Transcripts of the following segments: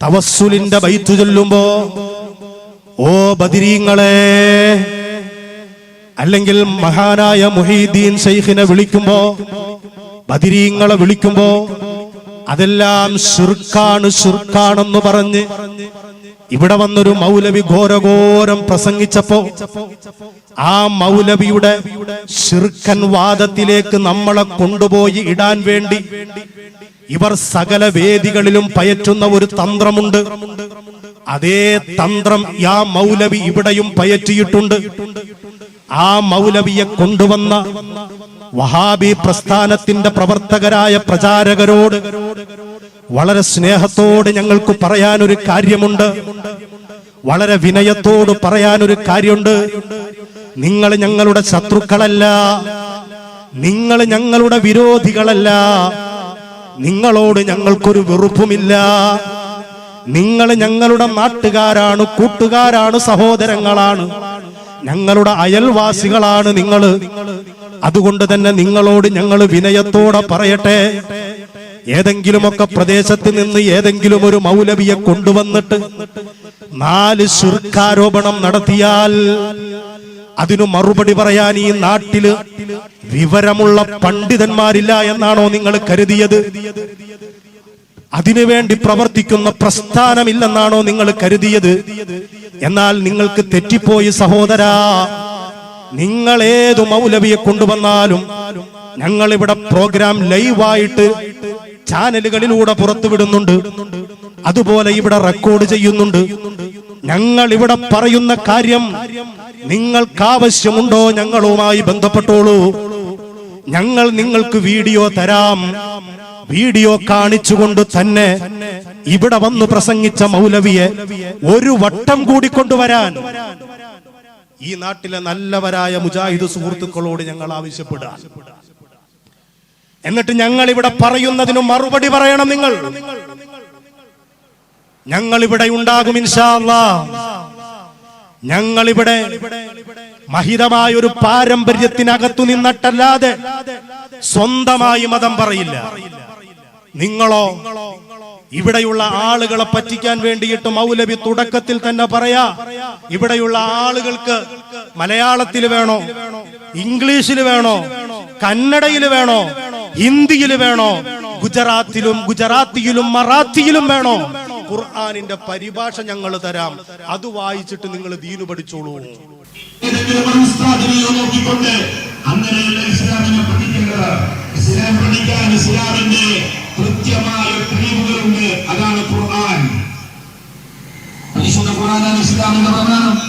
തവസ്സുലിന്റെ ബൈത്തു ചൊല്ലുമ്പോ ഓ ബദിരീങ്ങളെ അല്ലെങ്കിൽ മഹാനായ മുഹീദ്ദീൻ ഷെയ്ഖിനെ വിളിക്കുമ്പോ ബദിരീങ്ങളെ വിളിക്കുമ്പോ അതെല്ലാം ഷിർക്കാണ് ഷിർക്കാണെന്ന് പറഞ്ഞ് ഇവിടെ വന്നൊരു മൗലവി ഘോരഘോരം പ്രസംഗിച്ചപ്പോ ആ മൗലവിയുടെ ശിർക്കൻ വാദത്തിലേക്ക് നമ്മളെ കൊണ്ടുപോയി ഇടാൻ വേണ്ടി ഇവർ സകല വേദികളിലും പയറ്റുന്ന ഒരു തന്ത്രമുണ്ട്. അതേ തന്ത്രം ആ മൗലവി ഇവിടെയും പയറ്റിയിട്ടുണ്ട്. ആ മൗലവിയെ കൊണ്ടുവന്ന വഹാബി പ്രസ്ഥാനത്തിന്റെ പ്രവർത്തകരായ പ്രചാരകരോട് വളരെ സ്നേഹത്തോട് ഞങ്ങൾക്ക് പറയാനൊരു കാര്യമുണ്ട്. വളരെ വിനയത്തോട് പറയാനൊരു കാര്യമുണ്ട്. നിങ്ങൾ ഞങ്ങളുടെ ശത്രുക്കളല്ല. നിങ്ങൾ ഞങ്ങളുടെ വിരോധികളല്ല. നിങ്ങളോട് ഞങ്ങൾക്കൊരു വെറുപ്പുമില്ല. നിങ്ങൾ ഞങ്ങളുടെ നാട്ടുകാരാണ് കൂട്ടുകാരാണ് സഹോദരങ്ങളാണ്. ഞങ്ങളുടെ അയൽവാസികളാണ് നിങ്ങൾ അതുകൊണ്ട് തന്നെ നിങ്ങളോട് ഞങ്ങൾ വിനയത്തോടെ പറയട്ടെ. ഏതെങ്കിലുമൊക്കെ പ്രദേശത്ത് നിന്ന് ഏതെങ്കിലും ഒരു മൗലവിയെ കൊണ്ടുവന്നിട്ട് നാല് ശുർക്കാരോപണം നടത്തിയാൽ അതിനു മറുപടി പറയാൻ ഈ നാട്ടിൽ വിവരമുള്ള പണ്ഡിതന്മാരില്ല എന്നാണോ നിങ്ങൾ കരുതിയത്? അതിനുവേണ്ടി പ്രവർത്തിക്കുന്ന പ്രസ്ഥാനമില്ലെന്നാണോ നിങ്ങൾ കരുതിയത്? എന്നാൽ നിങ്ങൾക്ക് തെറ്റിപ്പോയി സഹോദരാ. നിങ്ങൾ ഏതു മൗലവിയെ കൊണ്ടുവന്നാലും ഞങ്ങൾ ഇവിടെ പ്രോഗ്രാം ലൈവായിട്ട് ചാനലുകളിലൂടെ പുറത്തുവിടുന്നുണ്ട്. അതുപോലെ ഇവിടെ റെക്കോർഡ് ചെയ്യുന്നുണ്ട്. ഞങ്ങൾ ഇവിടെ പറയുന്ന കാര്യം നിങ്ങൾക്ക് ആവശ്യമുണ്ടോ ഞങ്ങളുമായി ബന്ധപ്പെട്ടോളൂ. ഞങ്ങൾ നിങ്ങൾക്ക് വീഡിയോ തരാം. വീഡിയോ കാണിച്ചുകൊണ്ട് തന്നെ ഇവിടെ വന്ന് പ്രസംഗിച്ച മൗലവിയെ ഒരു വട്ടം കൂടി കൊണ്ടുവരാൻ ഈ നാട്ടിലെ നല്ലവരായ മുജാഹിദ് സുഹൃത്തുക്കളോട് ഞങ്ങൾ ആവശ്യപ്പെടുക. എന്നിട്ട് ഞങ്ങൾ ഇവിടെ പറയുന്നതിന് മറുപടി പറയണം നിങ്ങൾ. ഞങ്ങൾ ഇവിടെ ഉണ്ടാകും ഇൻഷാല്ല ഞങ്ങൾ ഇവിടെ മഹിതമായ ഒരു പാരമ്പര്യത്തിനകത്തു നിന്നിട്ടല്ലാതെ സ്വന്തമായി മതം പറയില്ല. നിങ്ങളോ? ഇവിടെയുള്ള ആളുകളെ പറ്റിക്കാൻ വേണ്ടിയിട്ട് മൗലവി തുടക്കത്തിൽ തന്നെ പറയാ ഇവിടെയുള്ള ആളുകൾക്ക് മലയാളത്തിൽ വേണോ? ഇംഗ്ലീഷിൽ വേണോ? കന്നഡയിൽ വേണോ? ഹിന്ദിയിൽ വേണോ? ഗുജറാത്തിലും ഗുജറാത്തിയിലും മറാത്തിയിലും വേണോ? ഖുർആാനിന്റെ പരിഭാഷ ഞങ്ങൾ തരാം. അത് വായിച്ചിട്ട് നിങ്ങൾ ദീനു പഠിച്ചോളൂ. നോക്കിക്കൊണ്ട് അങ്ങനെയല്ല ഇസ്ലാമിനെ പഠിക്കേണ്ടത്. ഇസ്ലാം പഠിക്കാൻ ഇസ്ലാമിന്റെ കൃത്യമായ തെളിവുകളുണ്ട്. അതാണ് ഖുർആൻ. പരിശുദ്ധ ഖുർആനാണ് ഇസ്ലാമിന്റെ പ്രമാണം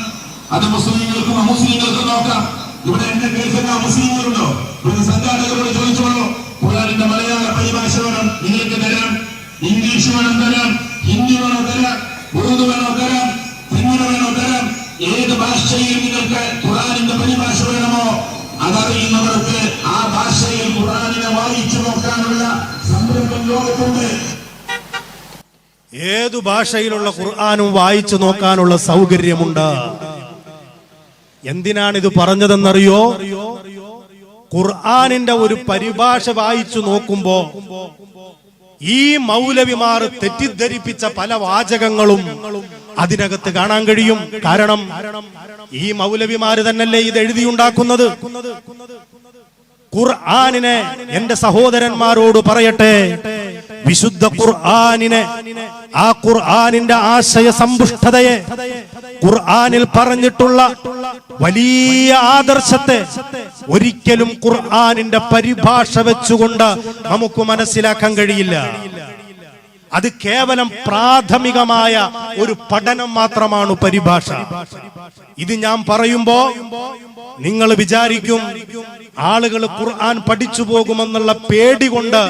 അത് മുസ്ലിങ്ങൾക്കും അമുസ്ലിങ്ങൾക്കും നോക്കാം. ഇവിടെ എന്റെ കേൾക്കുന്ന മുസ്ലിങ്ങളുണ്ടോ ഇവിടെ സംഘാടകരോട് ചോദിച്ചോളൂ. ഖുർആാനിന്റെ മലയാള പരിഭാഷ വേണം നിങ്ങൾക്ക് തരാം. ഇംഗ്ലീഷ് വേണം തരാം. ഹിന്ദി വേണോ തരാം? ഉറുദു വേണോ തരാം? തെങ്ങിന് വേണോ തരാം? ഏത് ഭാഷയിൽ നിങ്ങൾക്ക് ഖുറാനിന്റെ പരിഭാഷ വേണമോ? അതറിയുന്നവർക്ക് ആ ഭാഷയിൽ ഖുറാനിനെ വായിച്ചു നോക്കാനുള്ള സംരംഭം ലോകത്തുണ്ട്. ഏതു ഭാഷയിലുള്ള ഖുർആാനും വായിച്ചു നോക്കാനുള്ള സൗകര്യമുണ്ട്? എന്തിനാണ് ഇത് പറഞ്ഞതെന്നറിയോ? ഖുർആാനിന്റെ ഒരു പരിഭാഷ വായിച്ചു നോക്കുമ്പോ ഈ മൗലവിമാർ തെറ്റിദ്ധരിപ്പിച്ച പല വാചകങ്ങളും അതിനകത്ത് കാണാൻ കഴിയും. കാരണം ഈ മൗലവിമാര് തന്നല്ലേ ഇത് എഴുതിയുണ്ടാക്കുന്നത്? ഖുർആാനിനെ എന്റെ സഹോദരന്മാരോട് പറയട്ടെ. വിശുദ്ധ ഖുർആാനിനെ ആ ഖുർആാനിന്റെ ആശയ സമ്പുഷ്ടതയെ ഖുർആാനിൽ പറഞ്ഞിട്ടുള്ള വലിയ ആദർശത്തെ ഒരിക്കലും ഖുർആാനിന്റെ പരിഭാഷ വെച്ചുകൊണ്ട് നമുക്ക് മനസ്സിലാക്കാൻ കഴിയില്ല. അത് കേവലം പ്രാഥമികമായ ഒരു പഠനം മാത്രമാണ് പരിഭാഷ. ഇത് ഞാൻ പറയുമ്പോ നിങ്ങൾ വിചാരിക്കും ആളുകൾ ഖുർആൻ പഠിച്ചു പോകുമെന്നുള്ള പേടി കൊണ്ട്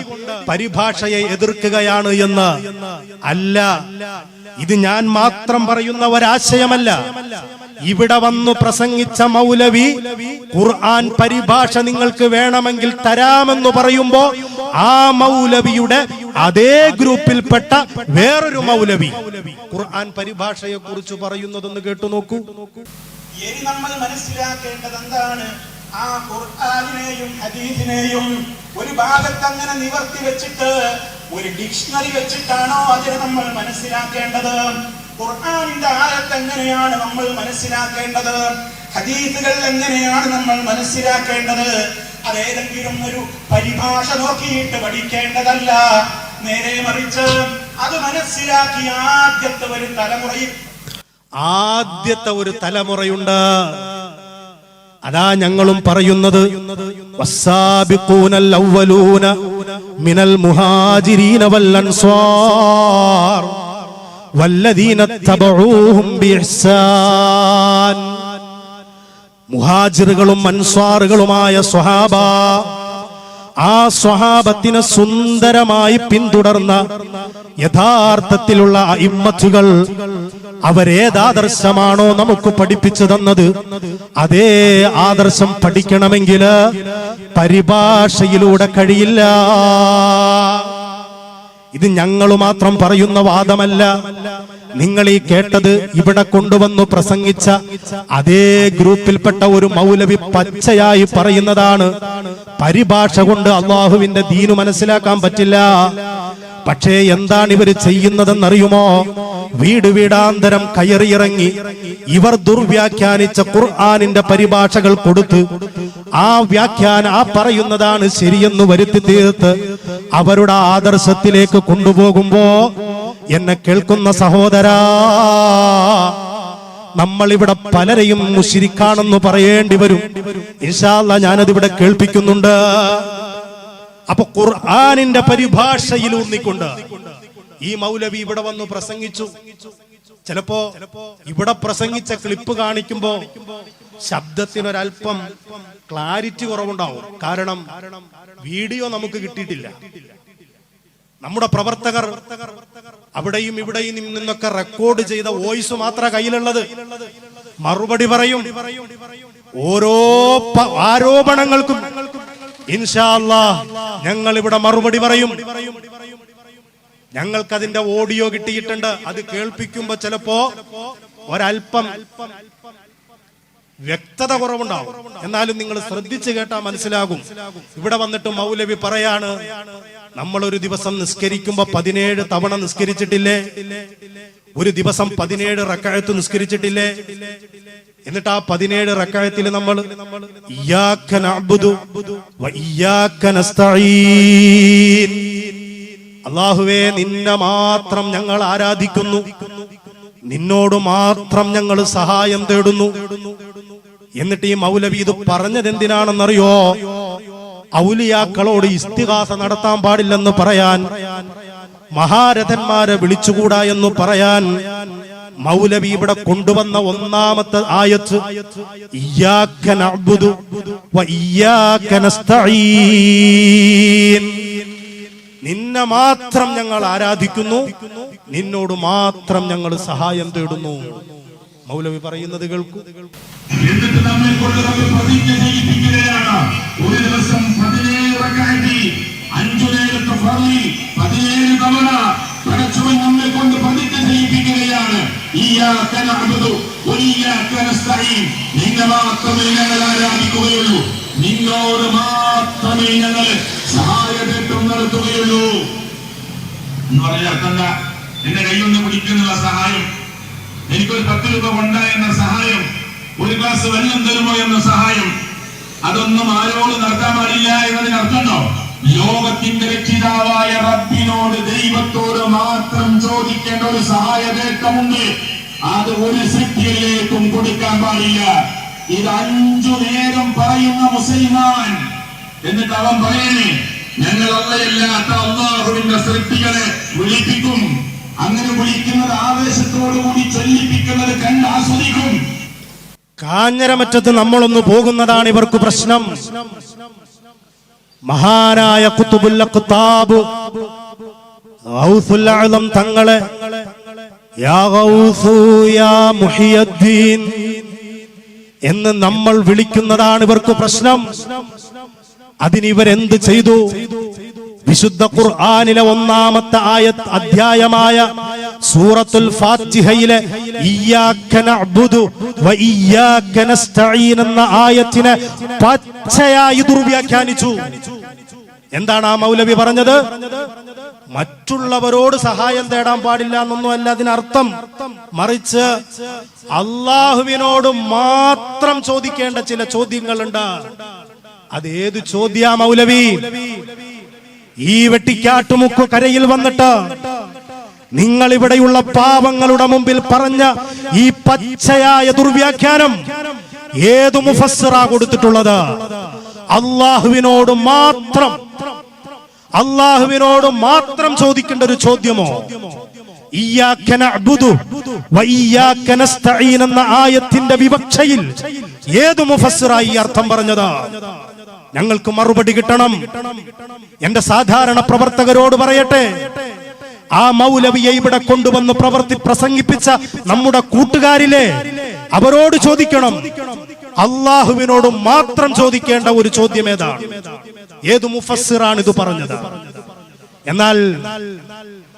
പരിഭാഷയെ എതിർക്കുകയാണ് എന്ന്. അല്ല ഇത് ഞാൻ മാത്രം പറയുന്ന ഒരാശയമല്ല. ഇവിടെ വന്നു പ്രസംഗിച്ച മൗലവി ഖുർആൻ പരിഭാഷ നിങ്ങൾക്ക് വേണമെങ്കിൽ തരാമെന്ന് പറയുമ്പോ ആ മൗലവിയുടെ അതേ ഗ്രൂപ്പിൽപ്പെട്ട വേറൊരു മൗലവി ഖുർആൻ പരിഭാഷയെ കുറിച്ച് പറയുന്നതൊന്ന് കേട്ടു നോക്കൂ. ഇനി നമ്മൾ മനസ്സിലാക്കേണ്ടത് എന്താണ് ആ ഖുർആാനിനെയും ഹദീസിനെയും ഒരു ഭാഗത്ത് അങ്ങനെ നിവർത്തി വെച്ചിട്ട് ഒരു ഡിക്ഷണറി വെച്ചിട്ടാണോ അതിനെ നമ്മൾ മനസ്സിലാക്കേണ്ടത്? ഖുർആാനിന്റെ ആയത്ത് എങ്ങനെയാണ് നമ്മൾ മനസ്സിലാക്കേണ്ടത്? ഹദീസുകൾ എങ്ങനെയാണ് നമ്മൾ മനസ്സിലാക്കേണ്ടത്? അതേതെങ്കിലും ഒരു പരിഭാഷ നോക്കിയിട്ട് പഠിക്കേണ്ടതല്ല. നേരെ മറിച്ച് അത് മനസ്സിലാക്കി ആദ്യത്തെ ഒരു തലമുറയിൽ ആദ്യത്തെ ഒരു തലമുറയുണ്ട്. അതാ ഞങ്ങളും പറയുന്നത്. മിനൽ മുഹാജിരീന വൽ അൻസ്വാർ വല്ലദീന തബഊഹും ബിഇഹ്സാൻ. മുഹാജിറുകളും അൻസ്വാറുകളുമായ സ്വഹാബ ആ സ്വഹാബത്തിനെ സുന്ദരമായി പിന്തുടർന്ന യഥാർത്ഥത്തിലുള്ള ഇമ്മത്തുകൾ അവരേതാദർശമാണോ നമുക്ക് പഠിപ്പിച്ചു തന്നത്? അതേ ആദർശം പഠിക്കണമെങ്കിൽ പരിഭാഷയിലൂടെ കഴിയില്ല. ഇത് ഞങ്ങൾ മാത്രം പറയുന്ന വാദമല്ല. നിങ്ങൾ ഈ കേട്ടത് ഇവിടെ കൊണ്ടുവന്നു പ്രസംഗിച്ച അതേ ഗ്രൂപ്പിൽപ്പെട്ട ഒരു മൗലവി പച്ചയായി പറയുന്നതാണ്. പരിഭാഷ കൊണ്ട് അള്ളാഹുവിന്റെ ദീനു മനസ്സിലാക്കാൻ പറ്റില്ല. പക്ഷേ എന്താണ് ഇവർ ചെയ്യുന്നതെന്നറിയുമോ? വീട് വീടാന്തരം കയറിയിറങ്ങി ഇവർ ദുർവ്യാഖ്യാനിച്ച ഖുർആാനിന്റെ പരിഭാഷകൾ കൊടുത്ത് ആ വ്യാഖ്യാന ആ പറയുന്നതാണ് ശരിയെന്ന് വരുത്തി തീർത്ത് അവരുടെ ആദർശത്തിലേക്ക് കൊണ്ടുപോകുമ്പോ എന്നെ കേൾക്കുന്ന സഹോദരാ നമ്മൾ ഇവിടെ പലരെയും മുഷിരിക്കാണെന്ന് പറയേണ്ടി വരും. ഇൻഷാല്ല ഞാനതിവിടെ കേൾപ്പിക്കുന്നുണ്ട്. അപ്പൊ ഖുർആാനിന്റെ പരിഭാഷയിൽ ഊന്നിക്കൊണ്ട് ഈ മൗലവി ഇവിടെ വന്ന് പ്രസംഗിച്ചു. ചിലപ്പോ ഇവിടെ പ്രസംഗിച്ച ക്ലിപ്പ് കാണിക്കുമ്പോ ശബ്ദത്തിനൊരൽപ്പം ക്ലാരിറ്റി കുറവുണ്ടാവും. കാരണം വീഡിയോ നമുക്ക് കിട്ടിയിട്ടില്ല. നമ്മുടെ പ്രവർത്തകർ അവിടെയും ഇവിടെയും നിന്നൊക്കെ റെക്കോർഡ് ചെയ്ത വോയിസ് മാത്ര കയ്യിലുള്ളത്. മറുപടി പറയും. ഓരോ ആരോപണങ്ങൾക്കും ഇൻഷാല്ലാ ഞങ്ങൾ ഇവിടെ മറുപടി പറയും. ഞങ്ങൾക്ക് അതിന്റെ ഓഡിയോ കിട്ടിയിട്ടുണ്ട്. അത് കേൾപ്പിക്കുമ്പോ ചിലപ്പോ ഒരൽപ്പം വ്യക്തത കുറവുണ്ടാവും. എന്നാലും നിങ്ങൾ ശ്രദ്ധിച്ചു കേട്ടാ മനസ്സിലാകും. ഇവിടെ വന്നിട്ട് മൗലവി പറയാണ് നമ്മൾ ഒരു ദിവസം നിസ്കരിക്കുമ്പോ പതിനേഴ് തവണ നിസ്കരിച്ചിട്ടില്ലേ? ഒരു ദിവസം പതിനേഴ് റക്കായത്ത് നിസ്കരിച്ചിട്ടില്ലേ? എന്നിട്ട് ആ പതിനേഴ് റക്കായത്തിൽ നമ്മൾ അള്ളാഹുവേ നിന്നെ മാത്രം ഞങ്ങൾ ആരാധിക്കുന്നു. നിന്നോട് മാത്രം ഞങ്ങൾ സഹായം തേടുന്നു. എന്നിട്ട് ഈ മൗലവി ഇത് പറഞ്ഞത് എന്തിനാണെന്നറിയോ ഔലിയാക്കളോട് ഇസ്തിഹാസ നടത്താൻ പാടില്ലെന്ന് പറയാൻ മഹാരഥന്മാരെ വിളിച്ചുകൂടാ എന്ന് പറയാൻ മൗലവി ഇവിടെ കൊണ്ടുവന്ന ഒന്നാമത്തെ ആയത്ത് നിന്നെ മാത്രം ഞങ്ങൾ ആരാധിക്കുന്നു നിന്നോട് മാത്രം ഞങ്ങൾ സഹായം തേടുന്നു. മൗലവി പറയുന്നത് കേൾക്കും. എന്നിട്ട് പ്രതിജ്ഞ ഒരു ദിവസം മാത്രമേ ഞങ്ങൾ ആരാധിക്കുകയുള്ളൂ. നടത്തുകയുള്ളൂ. എന്ന് എന്താ? എന്റെ കൈയൊന്ന് പിടിക്കുന്നുള്ള സഹായം എനിക്കൊരു പത്ത് രൂപ കൊണ്ട എന്ന സഹായം. ഒരു ഗ്ലാസ് വെള്ളം തരുമോ എന്ന സഹായം. അതൊന്നും ആരോട് നടത്താൻ പാടില്ല എന്നതിന് അർത്ഥമുണ്ടോ ലോകത്തിന്റെ രക്ഷിതാവായ റബ്ബിനോട് ദൈവത്തോട് മാത്രം ചോദിക്കേണ്ട ഒരു സഹായതേട്ടമുണ്ട്. അത് ഒരു സൃഷ്ടിയിലേക്കും കൊടുക്കാൻ പാടില്ല. ഇത് അഞ്ചു നേരം പറയുന്ന മുസൽമാൻ. എന്നിട്ട് അവൻ പറയണേ ഞങ്ങൾ അല്ലയല്ലാത്ത അള്ളാഹുവിന്റെ സൃഷ്ടികളെ വിളിപ്പിക്കും. അങ്ങനെ വിളിക്കുന്നത് ആവേശത്തോടുകൂടി ചൊല്ലിപ്പിക്കുന്നത് കണ്ട് ആസ്വദിക്കും. കാഞ്ഞരമറ്റത്ത് നമ്മളൊന്ന് പോകുന്നതാണ് ഇവർക്ക് പ്രശ്നം. മഹാനായ കുത്തുബുല്ല കുത്താബ് തങ്ങളെ എന്ന് നമ്മൾ വിളിക്കുന്നതാണ് ഇവർക്ക് പ്രശ്നം. അതിനിവരെന്ത് ചെയ്തു? വിശുദ്ധ ഖുർആാനിലെ ഒന്നാമത്തെ ആയത്ത് അധ്യായമായ സൂറത്തുൽ ഫാത്തിഹയിലെ എന്ന ആയത്തിനെ പച്ചയായി ദുർവ്യാഖ്യാനിച്ചു. എന്താണ് ആ മൗലവി പറഞ്ഞത്? മറ്റുള്ളവരോട് സഹായം തേടാൻ പാടില്ല എന്നൊന്നും അല്ല അതിനർത്ഥം. മറിച്ച് അള്ളാഹുവിനോട് മാത്രം ചോദിക്കേണ്ട ചില ചോദ്യങ്ങളുണ്ട്. അത് അതേത് ചോദ്യ മൗലവി? ഈ വെട്ടിക്കാട്ടുമുക്കു കരയിൽ വന്നിട്ട് നിങ്ങൾ ഇവിടെയുള്ള പാവങ്ങളുടെ മുമ്പിൽ പറഞ്ഞ ഈ പച്ചയായ ദുർവ്യാഖ്യാനം ഏതു മുഫസ്സിറ കൊടുത്തിട്ടുള്ളത്? അള്ളാഹുവിനോട് മാത്രം അള്ളാഹുവിനോട് മാത്രം ചോദിക്കേണ്ട ഒരു ചോദ്യമോ? എന്ന ആയത്തിന്റെ വിവക്ഷയിൽ ഏതു മുഫസ്സിറായി അർത്ഥം പറഞ്ഞത്? ഞങ്ങൾക്ക് മറുപടി കിട്ടണം. എന്റെ സാധാരണ പ്രവർത്തകരോട് പറയട്ടെ. ആ മൗലവിയെ ഇവിടെ കൊണ്ടുവന്ന് പ്രവർത്തി പ്രസംഗിപ്പിച്ച നമ്മുടെ കൂട്ടുകാരിലെ അവരോട് ചോദിക്കണം. അള്ളാഹുവിനോട് മാത്രം ചോദിക്കേണ്ട ഒരു ചോദ്യം ഏതാണ് ഏത് മുഫസ്സിറാണ് ഇത് പറഞ്ഞത്? എന്നാൽ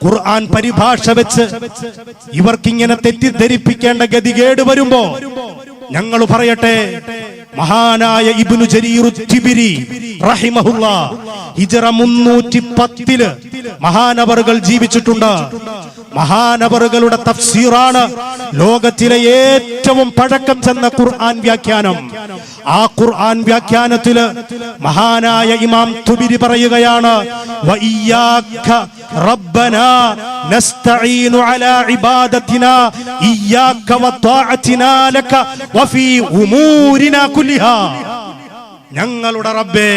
ഖുർആൻ പരിഭാഷ വെച്ച് ഇവർക്കിങ്ങനെ തെറ്റിദ്ധരിപ്പിക്കേണ്ട ഗതികേട് വരുമ്പോ ഞങ്ങൾ പറയട്ടെ മഹാനായ ഇബ്നു ജരീർ റഹിമഹുള്ള ഹിജറ മുന്നൂറ്റി പത്തിൽ മഹാനവറുകൾ ജീവിച്ചിട്ടുണ്ട്. മഹാനവറുകളുടെ തഫ്സീറാണ് ലോകത്തിലെ ഏറ്റവും പഴക്കം ചെന്ന ഖുർആൻ വ്യാഖ്യാനം. ആ ഖുർആൻ വ്യാഖ്യാനത്തിൽ മഹാനായ ഇമാം തുബിരി പറയുകയാണ് "വ نستعين على عبادتنا إياك وطاعتنا لك وفي أمورنا كلها ഞങ്ങളുടെ റബ്ബേ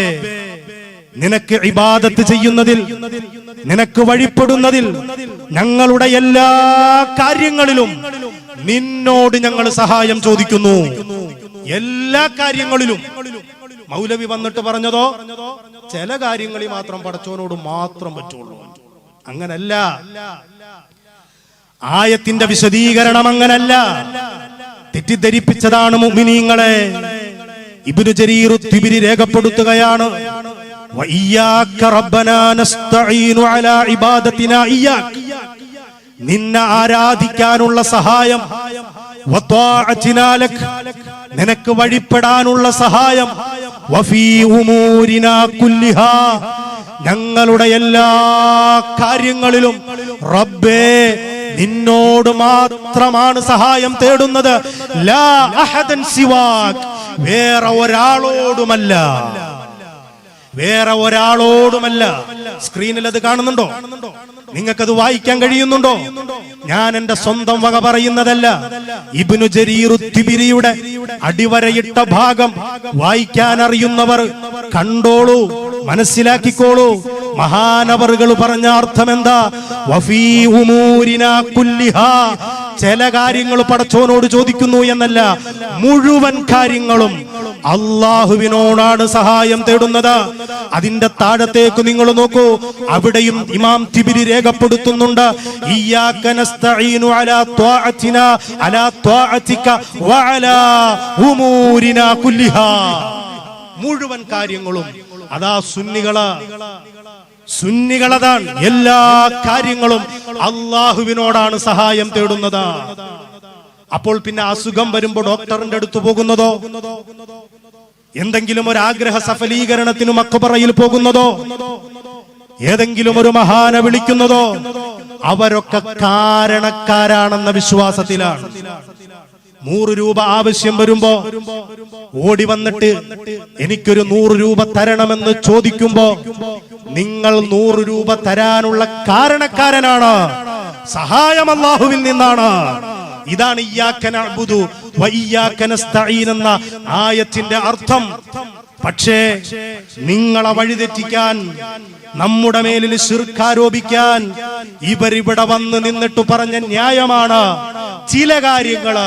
നിനക്ക് ഇബാദത്ത് ചെയ്യുന്നതിൽ നിനക്ക് വഴിപ്പെടുന്നതിൽ ഞങ്ങളുടെ എല്ലാ കാര്യങ്ങളിലും നിന്നോട് ഞങ്ങൾ സഹായം ചോദിക്കുന്നു. എല്ലാ കാര്യങ്ങളിലും. മൗലവി വന്നിട്ട് പറഞ്ഞതോ ചില കാര്യങ്ങളിൽ മാത്രം പടച്ചോനോട് മാത്രം പറ്റുള്ളൂ. അങ്ങനല്ല. ആയത്തിന്റെ വിശദീകരണം അങ്ങനല്ല. തെറ്റിദ്ധരിപ്പിച്ചതാണ് മുഅ്മിനീങ്ങളെ ഇബിനു ജരീറു തിബിരി രേഖപ്പെടുത്തുകയാണ്. നിന്നെ ആരാധിക്കാനുള്ള സഹായം. നിനക്ക് വഴിപ്പെടാനുള്ള സഹായം. ഞങ്ങളുടെ എല്ലാ കാര്യങ്ങളിലും റബ്ബേ നിന്നോട് മാത്രമാണ് സഹായം തേടുന്നത്. ലാ അഹദൻ സിവാക്. വേറെ ഒരാളോടുമല്ല. വേറെ ഒരാളോടുമല്ല. സ്ക്രീനിൽ അത് കാണുന്നുണ്ടോ? നിങ്ങൾക്കത് വായിക്കാൻ കഴിയുന്നുണ്ടോ? ഞാൻ എന്റെ സ്വന്തം വക പറയുന്നതല്ല. ഇബിനു ജരീറുത്തിബിരിയുടെ തിബിരിയുടെ അടിവരയിട്ട ഭാഗം വായിക്കാൻ അറിയുന്നവർ കണ്ടോളൂ മനസ്സിലാക്കിക്കോളൂ. മഹാനവറുകൾ പറഞ്ഞ അർത്ഥം എന്താ ചില കാര്യങ്ങൾ പടച്ചോനോട് ചോദിക്കുന്നു എന്നല്ല മുഴുവൻ കാര്യങ്ങളും അള്ളാഹുവിനോടാണ് സഹായം തേടുന്നത്. അതിന്റെ താഴത്തേക്ക് നിങ്ങൾ നോക്കൂ. അവിടെയും ഇമാം തിബിരി രേഖപ്പെടുത്തുന്നുണ്ട്. മുഴുവൻ കാര്യങ്ങളും അതാ സുന്നികൾ സുന്നികളതാണ്. എല്ലാ കാര്യങ്ങളും അള്ളാഹുവിനോടാണ് സഹായം തേടുന്നത്. അപ്പോൾ പിന്നെ അസുഖം വരുമ്പോൾ ഡോക്ടറിന്റെ അടുത്ത് പോകുന്നതോ? എന്തെങ്കിലും ഒരു ആഗ്രഹ സഫലീകരണത്തിന് അക്കുപറയിൽ പോകുന്നതോ? ഏതെങ്കിലും ഒരു മഹാനെ വിളിക്കുന്നതോ? അവരൊക്കെ കാരണക്കാരാണെന്ന വിശ്വാസത്തിലാണ്. നൂറ് രൂപ ആവശ്യം വരുമ്പോ ഓടി വന്നിട്ട് എനിക്കൊരു നൂറ് രൂപ തരണമെന്ന് ചോദിക്കുമ്പോ നിങ്ങൾ നൂറ് രൂപ തരാനുള്ള കാരണക്കാരനാണ്. സഹായം അള്ളാഹുവിൽ നിന്നാണ്. ഇതാണ് എന്ന ആയത്തിന്റെ അർത്ഥം. പക്ഷേ നിങ്ങളെ വഴിതെറ്റിക്കാൻ നമ്മുടെ മേലിൽ ശിർക്കാരോപിക്കാൻ ഇവരിവിടെ വന്ന് നിന്നിട്ട് പറഞ്ഞ ന്യായമാണ്. ചില കാര്യങ്ങൾ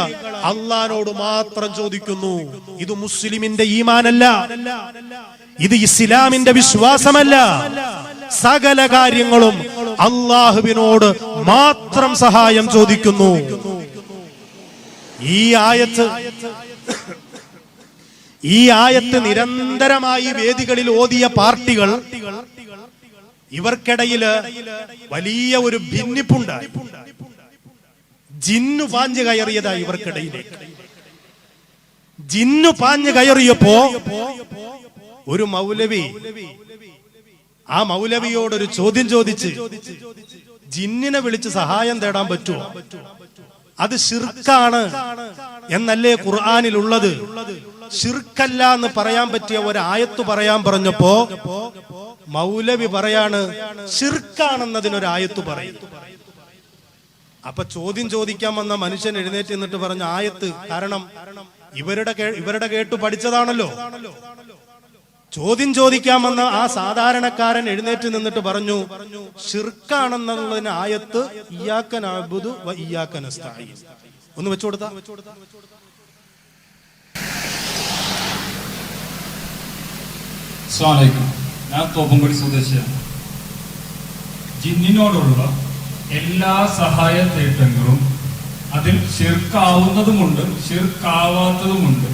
അള്ളഹാനോട് മാത്രം ചോദിക്കുന്നു. ഇത് മുസ്ലിമിന്റെ ഈമാനല്ല. ഇത് ഇസ്ലാമിന്റെ വിശ്വാസമല്ല. സകല കാര്യങ്ങളും അള്ളാഹുവിനോട് മാത്രം സഹായം ചോദിക്കുന്നു. ഈ ആയത്ത് ഈ ആയത്ത് നിരന്തരമായി വേദികളിൽ ഓതിയ പാർട്ടികൾ ഇവർക്കിടയിൽ വലിയ ഒരു ഭിന്നിപ്പുണ്ട് ജിന്നു പാഞ്ഞു കയറിയതാ ഇവർക്കിടയിലേക്ക്. ജിന്നു പാഞ്ഞു കയറിയപ്പോ ഒരു മൗലവി ആ മൗലവിയോടൊരു ചോദ്യം ചോദിച്ച് ജിന്നിനെ വിളിച്ച് സഹായം തേടാൻ പറ്റുമോ അത് ഷിർക്കാണ് എന്നല്ലേ ഖുർആാനിലുള്ളത്? ഷിർക്കല്ല എന്ന് പറയാൻ പറ്റിയ ഒരായത്ത് പറയാൻ പറഞ്ഞപ്പോ മൗലവി പറയാണ് ഷിർക്കാണെന്നതിനൊരായത്ത് പറയും. അപ്പൊ ചോദ്യം ചോദിക്കാൻ വന്ന മനുഷ്യൻ എഴുന്നേറ്റ് നിന്നിട്ട് പറഞ്ഞ ആയത്ത് കാരണം ഇവരുടെ ഇവരുടെ കേട്ടു പഠിച്ചതാണല്ലോ. ചോദ്യം ചോദിക്കാൻ വന്ന ആ സാധാരണക്കാരൻ എഴുന്നേറ്റ് നിന്നിട്ട് പറഞ്ഞു ഷിർക്കാണെന്നുള്ളതിന് ആയത്ത് വ ഒന്ന് വെച്ചു ഞാൻ തോപ്പുംപടി സ്വദേശിയാണ്. ജിന്നിനോടുള്ള എല്ലാ സഹായ തേട്ടങ്ങളും അതിൽ ഷിർക്കാവുന്നതുമുണ്ട് ഷിർക്കാവാത്തതുമുണ്ട്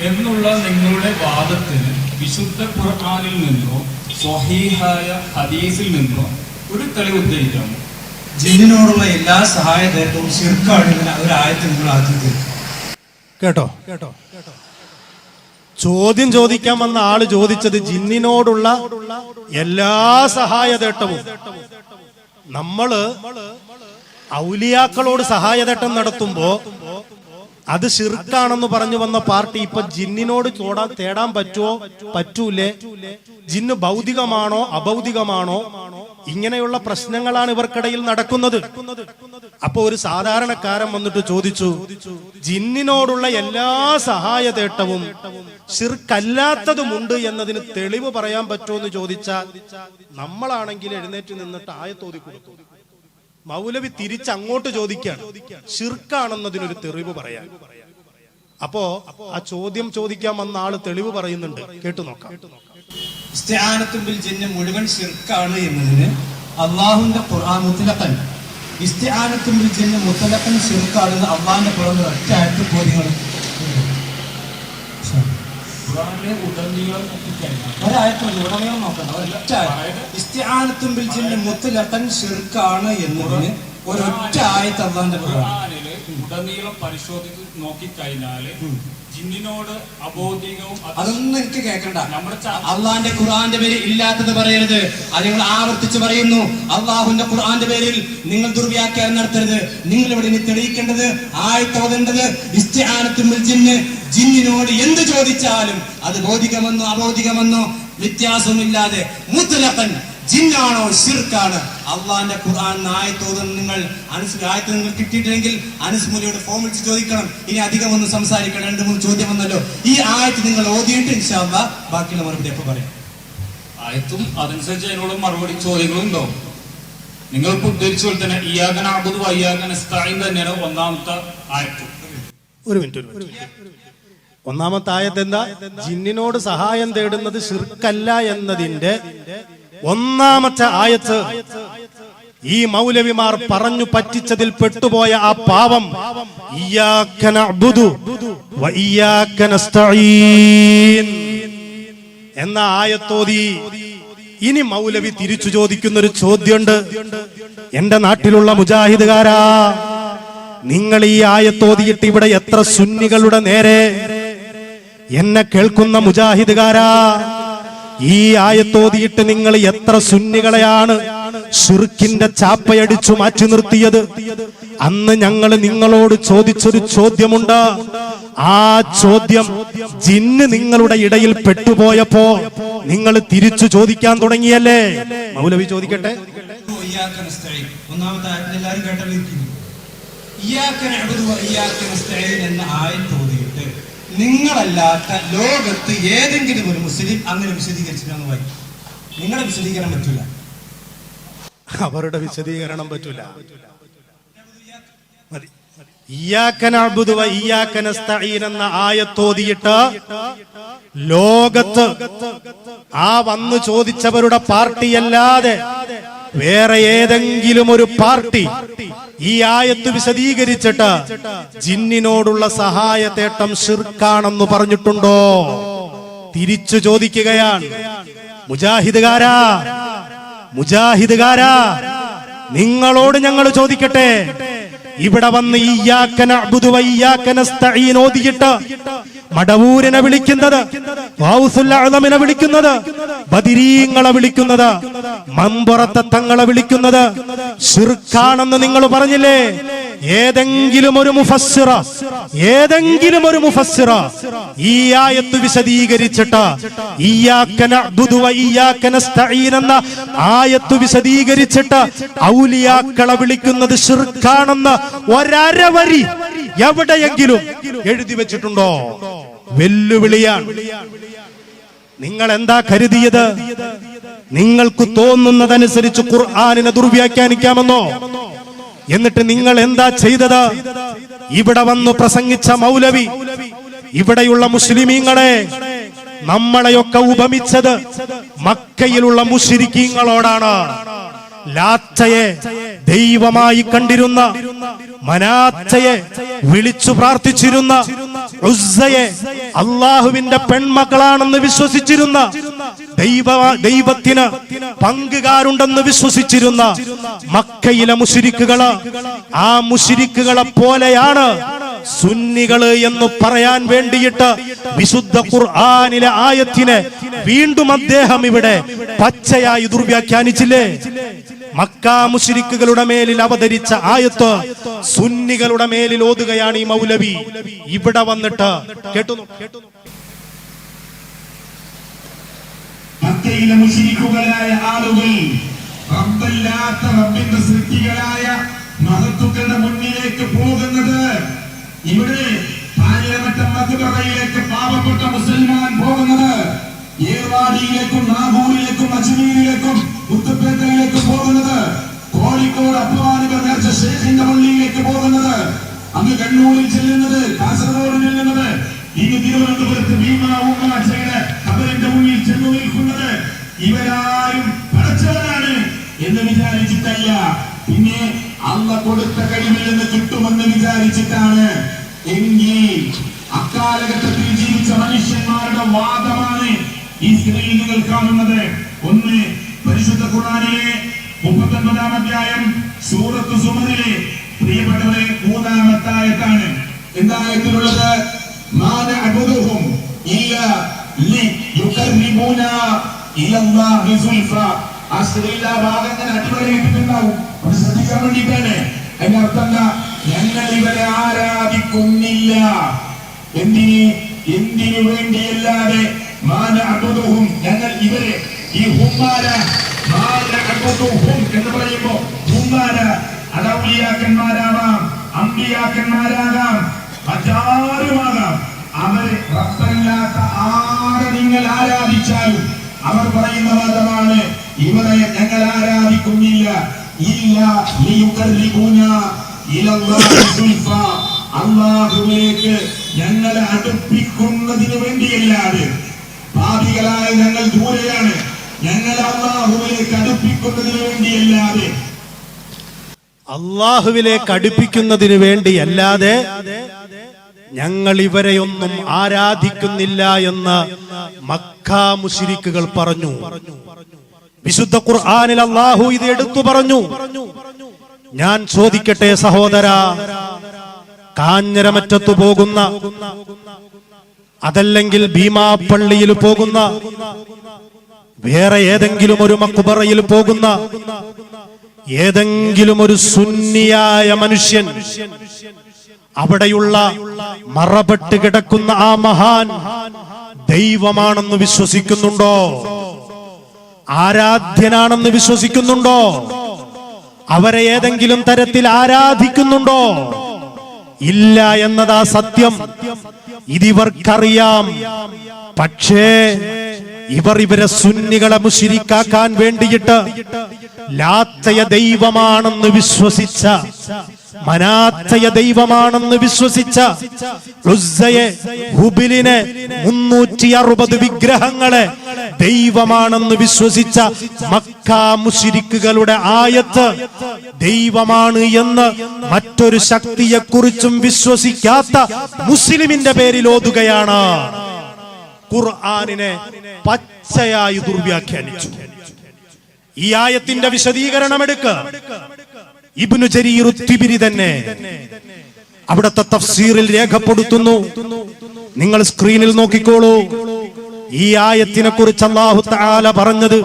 എന്നുള്ള നിങ്ങളുടെ വാദത്തിന് വിശുദ്ധ ഖുർആാനിൽ നിന്നോ സ്വഹീഹായ ഹദീസിൽ നിന്നോ ഒരു തെളിവ് ഉദ്ധരിക്കാമോ ജിന്നിനോടുള്ള എല്ലാ സഹായതേറ്റവും ശിർക്കാണ് ഒരു ആയത്തിൽ നിങ്ങൾ ആദ്യം തീർക്കും കേട്ടോ? കേട്ടോ ചോദ്യം ചോദിക്കാൻ വന്ന ആൾ ചോദിച്ചത് ജിന്നിനോടുള്ള എല്ലാ സഹായതേട്ടവും നമ്മൾ ഔലിയാക്കളോട് സഹായതേട്ടം നടത്തുമ്പോ അത് ഷിർക്കാണെന്ന് പറഞ്ഞു വന്ന പാർട്ടി ഇപ്പൊ ജിന്നിനോട് ചോടാൻ തേടാൻ പറ്റുമോ പറ്റൂലേ. ജിന്ന് ഭൗതികമാണോ അഭൗതികമാണോ? ഇങ്ങനെയുള്ള പ്രശ്നങ്ങളാണ് ഇവർക്കിടയിൽ നടക്കുന്നത്. അപ്പൊ ഒരു സാധാരണക്കാരൻ വന്നിട്ട് ചോദിച്ചു ജിന്നിനോടുള്ള എല്ലാ സഹായതേട്ടവും ഷിർക്കല്ലാത്തതുമുണ്ട് എന്നതിന് തെളിവ് പറയാൻ പറ്റുമോ എന്ന് ചോദിച്ചാൽ നമ്മളാണെങ്കിൽ എഴുന്നേറ്റ് നിന്നിട്ട് ആയത്തോതി കൊടുക്കും. മൗലവി തിരിച്ചങ്ങോട്ട് ചോദിക്കാണ് ഷിർക്കാണെന്നതിനൊരു തെളിവ് പറയാൻ. അപ്പോ ആ ചോദ്യം ചോദിക്കാൻ വന്ന ആൾ തെളിവ് പറയുന്നുണ്ട്. കേട്ടു നോക്കാം. ഇസ്തിആനത്തുമ്പിൽ ജിന്ന് മുഴുവൻ ഷിർക്കാണ് എന്നതിന് അള്ളാഹുന്റെ ഖുർആൻ മുത്തലക്കൻ ഇസ്തിആനത്തുമ്പിൽ ജിന്ന് മുത്തലക്കൻ ശിർക്കാണെന്ന് അള്ളാഹിന്റെ പുറമെ ഒറ്റ ആയിട്ട് ബോധ്യങ്ങൾ ഉടനീളം ഒരൊറ്റ എന്നതിന് ഒരൊറ്റ ആയത്ത് പുറമെ ഖുർആനിൽ ഉടനീളം പരിശോധിച്ച് നോക്കിക്കഴിഞ്ഞാൽ ജിന്നിനോട് അബോധികവും അത് അതൊന്നും എനിക്ക് കേൾക്കണ്ട നമ്മുടെ അള്ളാന്റെ ഖുർആന്റെ പേര് ഇല്ലാത്തത് പറയരുത്. അത് നിങ്ങൾ ആവർത്തിച്ച് പറയുന്നു. അള്ളാഹുന്റെ ഖുർആന്റെ പേരിൽ നിങ്ങൾ ദുർവ്യാഖ്യാനം നടത്തരുത്. നിങ്ങൾ ഇവിടെ ഇനി തെളിയിക്കേണ്ടത് ആയിത്തോതേണ്ടത് ഇസ്തിആനത്തുമ്മിൽ ജിന്ന്. ജിന്നിനോട് എന്ത് ചോദിച്ചാലും അത് ബോധികമെന്നോ അബോധികമെന്നോ വ്യത്യാസമില്ലാതെ മുത്തലപ്പൻ ജിന്നാണോ ശിർക്കാണ്? അള്ളാന്റെ ഖുർആൻ ആയത്തോതും നിങ്ങൾ അനുസ് ആയത്ത് നിങ്ങൾ കിട്ടിയിട്ടില്ലെങ്കിൽ അനുസ്മൂലിയുടെ ഫോം വിളിച്ച് ചോദിക്കണം. ഇനി അധികം ഒന്ന് സംസാരിക്കണം രണ്ട് മൂന്ന് ചോദ്യം വന്നല്ലോ. ഈ ആയത്ത് നിങ്ങൾ ഓതിയിട്ട് ഇൻഷാല്ല ബാക്കിയുള്ള മറുപടി എപ്പോ പറയാം? ആയത്തും അതനുസരിച്ച് അതിനുള്ള മറുപടി ചോദ്യങ്ങളും ഉണ്ടാവും. നിങ്ങൾ ഉദ്ധരിച്ച പോലെ തന്നെ ഇയാകന അബുദ് വയ്യാകന സ്ഥായി തന്നെയാണ് ഒന്നാമത്തെ ആയത്ത്. ഒരു മിനിറ്റ് ഒരു മിനിറ്റ്. ഒന്നാമത്തെ ആയത്ത് എന്താ? ജിന്നിനോട് സഹായം തേടുന്നത് ശിർക്കല്ല എന്നതിന്റെ ഒന്നാമത്തെ ആയത്ത് ഈ മൗലവിമാർ പറഞ്ഞു പറ്റിച്ചതിൽ പെട്ടുപോയ ആ പാവം എന്ന ആയത്തോതി ഇനി മൗലവി തിരിച്ചു ചോദിക്കുന്ന ഒരു ചോദ്യമുണ്ട് എന്റെ നാട്ടിലുള്ള മുജാഹിദുകാരാ നിങ്ങൾ ഈ ആയത്തോതിയിട്ട് ഇവിടെ എത്ര സുന്നികളുടെ നേരെ? എന്നെ കേൾക്കുന്ന മുജാഹിദുകാരാ ഈ ആയത്തോതിയിട്ട് നിങ്ങൾ എത്ര സുന്നികളെയാണ് ഷിർക്കിന്റെ ചാപ്പയടിച്ചു മാറ്റി നിർത്തിയത്? അന്ന് ഞങ്ങൾ നിങ്ങളോട് ചോദിച്ചൊരു ചോദ്യമുണ്ട്. ആ ചോദ്യം ജിന്ന് നിങ്ങളുടെ ഇടയിൽ പെട്ടുപോയപ്പോ നിങ്ങൾ തിരിച്ചു ചോദിക്കാൻ തുടങ്ങിയല്ലേ? മൗലവി ചോദിക്കട്ടെ. ഒന്നാമത്തെ എല്ലാവരും കേട്ടറിയിരിക്കുന്നു എന്ന നിങ്ങളല്ലാത്ത ലോകത്ത് ഏതെങ്കിലും ഒരു മുസ്ലിം അങ്ങനെ വിശദീകരിച്ചിട്ടാണ് വായി നിങ്ങളെ വിശദീകരണം പറ്റൂല. അവരുടെ വിശദീകരണം പറ്റൂല. എന്ന ആയത്തോതിയിട്ട് ലോകത്ത് ആ വന്ന് ചോദിച്ചവരുടെ പാർട്ടിയല്ലാതെ വേറെ ഏതെങ്കിലും ഒരു പാർട്ടി ഈ ആയത്ത് വിശദീകരിച്ചിട്ട് ജിന്നിനോടുള്ള സഹായത്തേട്ടം ഷിർക്കാണെന്ന് പറഞ്ഞിട്ടുണ്ടോ? തിരിച്ചു ചോദിക്കുകയാണ്. മുജാഹിദുകാരാ മുജാഹിദുകാരാ നിങ്ങളോട് ഞങ്ങൾ ചോദിക്കട്ടെ? ഇവിടെ വന്ന് സ്തഈൻ ഓതിയിട്ട് മടവൂരിനെ വിളിക്കുന്നത് വാവുസുല്ലാളമിനെ വിളിക്കുന്നത് ബദിരീങ്ങളെ വിളിക്കുന്നത് മമ്പുറത്തെ തങ്ങളെ വിളിക്കുന്നത് ശിർക്കാണെന്ന് നിങ്ങൾ പറഞ്ഞില്ലേ? ഏതെങ്കിലും ഒരു മുഫസ്സിറ ഏതെങ്കിലും ഒരു മുഫസ്സിറ ഈ ആയത്ത് വിശദീകരിച്ചിട്ട് എന്ന ആയത്ത് വിശദീകരിച്ചിട്ട് ഔലിയാക്കളെ വിളിക്കുന്നത് ഷിർക്കാണെന്ന് ഒരരവരി എവിടെയെങ്കിലും എഴുതി വെച്ചിട്ടുണ്ടോ? വെല്ലുവിളിയാണ്. നിങ്ങൾ എന്താ കരുതിയത്? നിങ്ങൾക്ക് തോന്നുന്നതനുസരിച്ച് ഖുർആാനിനെ ദുർവ്യാഖ്യാനിക്കാമെന്നോ? എന്നിട്ട് നിങ്ങൾ എന്താ ചെയ്തത്? ഇവിടെ വന്നു പ്രസംഗിച്ച മൗലവി ഇവിടെയുള്ള മുസ്ലിമീങ്ങളെ നമ്മളെയൊക്കെ ഉപമിച്ചത് മക്കയിലുള്ള മുഷിരിക്കീങ്ങളോടാണ് ലാത്തയെ ദൈവമായി കണ്ടിരുന്ന മനാച്ചയെ വിളിച്ചു പ്രാർത്ഥിച്ചിരുന്ന ഉസ്സയെ അള്ളാഹുവിന്റെ പെൺമക്കളാണെന്ന് വിശ്വസിച്ചിരുന്ന ദൈവ ദൈവത്തിന് പങ്കുകാരുണ്ടെന്ന് വിശ്വസിച്ചിരുന്ന മക്കയിലെ മുഷിരിക്കുകൾ ആ മുഷിരിക്കുകളെ പോലെയാണ് സുന്നികൾ എന്ന് പറയാൻ വേണ്ടിയിട്ട് വിശുദ്ധ ഖുർആാനിലെ ആയത്തിനെ വീണ്ടും അദ്ദേഹം ഇവിടെ പച്ചയായി ദുർവ്യാഖ്യാനിച്ചില്ലേ? മക്ക മുഷിരിക്കുകളുടെ മേലിൽ അവതരിച്ച ആയത്ത് സുന്നികളുടെ മേലിൽ ഓതുകയാണ് ഈ മൗലവി. ഇവിടെ വന്നിട്ട് കേട്ടു മക്കയിലെ മുഷിരിക്കുകളായ ആളുകൾ റബ്ബല്ലാത്ത റബ്ബിന്റെ സൃഷ്ടികളായ മഹത്തുക്കളുടെ മുന്നിലേക്ക് പോകുന്നത് ഇവിടെ പാലിയമറ്റ മധുപറയിലേക്ക് പാവപ്പെട്ട മുസൽമാൻ പോകുന്നത് ഏർവാടിയിലേക്കും നാഗൂരിലേക്കും അജ്മീരിലേക്കും മുത്തപ്പേട്ടയിലേക്കും പോകുന്നത് കോഴിക്കോട് അപ്പമാനുകൾ നേർച്ച ഷേഖിന്റെ പള്ളിയിലേക്ക് പോകുന്നത്. അങ്ങ് കണ്ണൂരിൽ ചെല്ലുന്നത് കാസർഗോഡ് ചെല്ലുന്നത് ഇന്ന് തിരുവനന്തപുരത്ത് ഭീമ ഉമ്മാച്ചയുടെ അവരുടെ മുന്നിൽ ചെന്നു നിൽക്കുന്നത് ഇവരാരും പഠിച്ചവരാണ് എന്ന് വിചാരിച്ചിട്ടല്ല. പിന്നെ അള്ള കൊടുത്ത കഴിവിൽ നിന്ന് കിട്ടുമെന്ന് വിചാരിച്ചിട്ടാണ് എങ്കിൽ അക്കാലഘട്ടത്തിൽ നിങ്ങൾ കാണുന്നത് ഒന്ന് പരിശുദ്ധ ഖുർആനിലെ മുപ്പത്തൊൻപതാം അധ്യായം സൂറത്ത് സുമറിലെ പ്രിയപ്പെട്ടവരെ മൂന്നാമത്തെ ആയത്താണ് എന്തായത്തിലുള്ളത് മാ നഅബുദുഹും ഇല്ല ലിയുഖർരിബൂന ഇലല്ലാഹി സുൽഫ. ആ സ്ത്രീയിൽ ആ ഭാഗം ഞാൻ അടിവരയിട്ടിട്ടുണ്ടാവും. അത് ശ്രദ്ധിക്കാൻ വേണ്ടിയിട്ടാണ്. അതിന്റെ അർത്ഥം എന്താ? ഞങ്ങൾ ഇവരെ ആരാധിക്കുന്നില്ല. എന്തിന്? എന്തിനു വേണ്ടിയല്ലാതെ ഞങ്ങൾ ഈ ഹുമാര എന്ന് പറയുമ്പോ ഹുമാര അത് ഔലിയാക്കന്മാരാവാം അമ്പിയാക്കന്മാരാകാം മറ്റാരുമാകാം അവരെ റബ്ബല്ലാത്ത ആരെ നിങ്ങൾ ആരാധിച്ചാലും അവർ പറയുന്ന വാദമാണ് ഇവരെ ഞങ്ങൾ ആരാധിക്കുന്നില്ല. ഇല്ല അള്ളാഹുലേക്ക് ഞങ്ങളെ അടുപ്പിക്കുന്നതിന് വേണ്ടിയല്ലാതെ പാപികളായ ഞങ്ങൾ ദൂരെയാണ്. ഞങ്ങൾ അള്ളാഹുവിലേക്ക് അടുപ്പിക്കുന്നതിന് വേണ്ടിയല്ലാതെ. അള്ളാഹുവിലേക്ക് അടുപ്പിക്കുന്നതിന് വേണ്ടിയല്ലാതെ ഞങ്ങൾ ഇവരെയൊന്നും ആരാധിക്കുന്നില്ല എന്ന് മക്ക മുഷിരിക്കുകൾ പറഞ്ഞു. വിശുദ്ധ ഖുർആാനിൽ അള്ളാഹു ഇത് എടുത്തു പറഞ്ഞു. ഞാൻ ചോദിക്കട്ടെ സഹോദര കാഞ്ഞരമറ്റത്തു പോകുന്ന അതല്ലെങ്കിൽ ഭീമാപ്പള്ളിയിൽ പോകുന്ന വേറെ ഏതെങ്കിലും ഒരു മക്കുബറയിൽ പോകുന്ന ഏതെങ്കിലും ഒരു സുന്നിയായ മനുഷ്യൻ അവിടെയുള്ള മറപ്പെട്ട് കിടക്കുന്ന ആ മഹാൻ ദൈവമാണെന്ന് വിശ്വസിക്കുന്നുണ്ടോ? ആരാധ്യനാണെന്ന് വിശ്വസിക്കുന്നുണ്ടോ? അവരെ ഏതെങ്കിലും തരത്തിൽ ആരാധിക്കുന്നുണ്ടോ? ഇല്ല എന്നതാ സത്യം. ഇതിവർക്കറിയാം. പക്ഷേ ഇവർ ഇവരെ സുന്നികളെ മുഷിരിക്കാക്കാൻ വേണ്ടിയിട്ട് ലാത്തയ ദൈവമാണെന്ന് വിശ്വസിച്ച മനാത്തയ ദൈവമാണെന്ന് വിശ്വസിച്ച ഹുബിലിനെ മുന്നൂറ്റി അറുപത് വിഗ്രഹങ്ങളെ ദൈവമാണെന്ന് വിശ്വസിച്ച മക്ക മുഷിരിക്കുകളുടെ ആയത്ത് ദൈവമാണ് എന്ന് മറ്റൊരു ശക്തിയെക്കുറിച്ചും വിശ്വസിക്കാത്ത മുസ്ലിമിന്റെ പേരിൽ ഓതുകയാണ്. ഖുർആാനിനെ പച്ചയായി ദുർവ്യാഖ്യാനിച്ചു. ഈ ആയത്തിന്റെ വിശദീകരണം എടുക്ക ഇബ്നു ജരീർ തന്നെ അവിടുത്തെ തഫ്സീറിൽ രേഖപ്പെടുത്തുന്നു. നിങ്ങൾ സ്ക്രീനിൽ നോക്കിക്കോളൂ. ഈ ആയത്തിനെ കുറിച്ച് അള്ളാഹു തആല പറഞ്ഞത്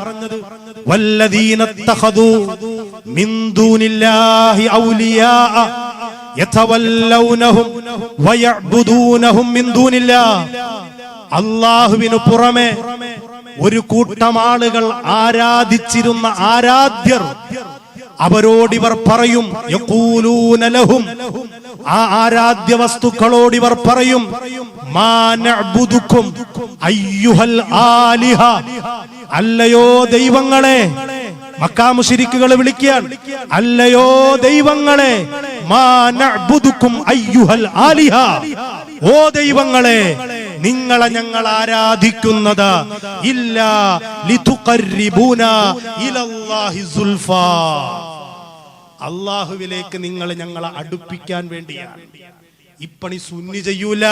അള്ളാഹുവിനു പുറമെ ഒരു കൂട്ടം ആളുകൾ ആരാധിച്ചിരുന്ന ആരാധ്യർ അവരോടിവർ പറയും യഖൂലൂന ലഹും. ആ ആരാധ്യ വസ്തുക്കളോടിവർ പറയും മാ നഅ്ബുദുക്കും അയ്യുഹൽ ആലിഹ. അല്ലയോ ദൈവങ്ങളെ മക്കാമുശിരിക്കുകൾ വിളിക്കാൻ അല്ലയോ ദൈവങ്ങളെ മാ നഅ്ബുദുക്കും അയ്യുഹൽ ആലിഹ. ഓ ദൈവങ്ങളെ നിങ്ങളെ ഞങ്ങൾ ആരാധിക്കുന്നത് ഇല്ല ലിതുഖർരിബൂന ഇലല്ലാഹി സുൽഫാ. അള്ളാഹുവിലേക്ക് നിങ്ങൾ ഞങ്ങളെ അടുപ്പിക്കാൻ വേണ്ടിയാണ്. ഇപ്പണി സുന്നി ചെയ്യൂല.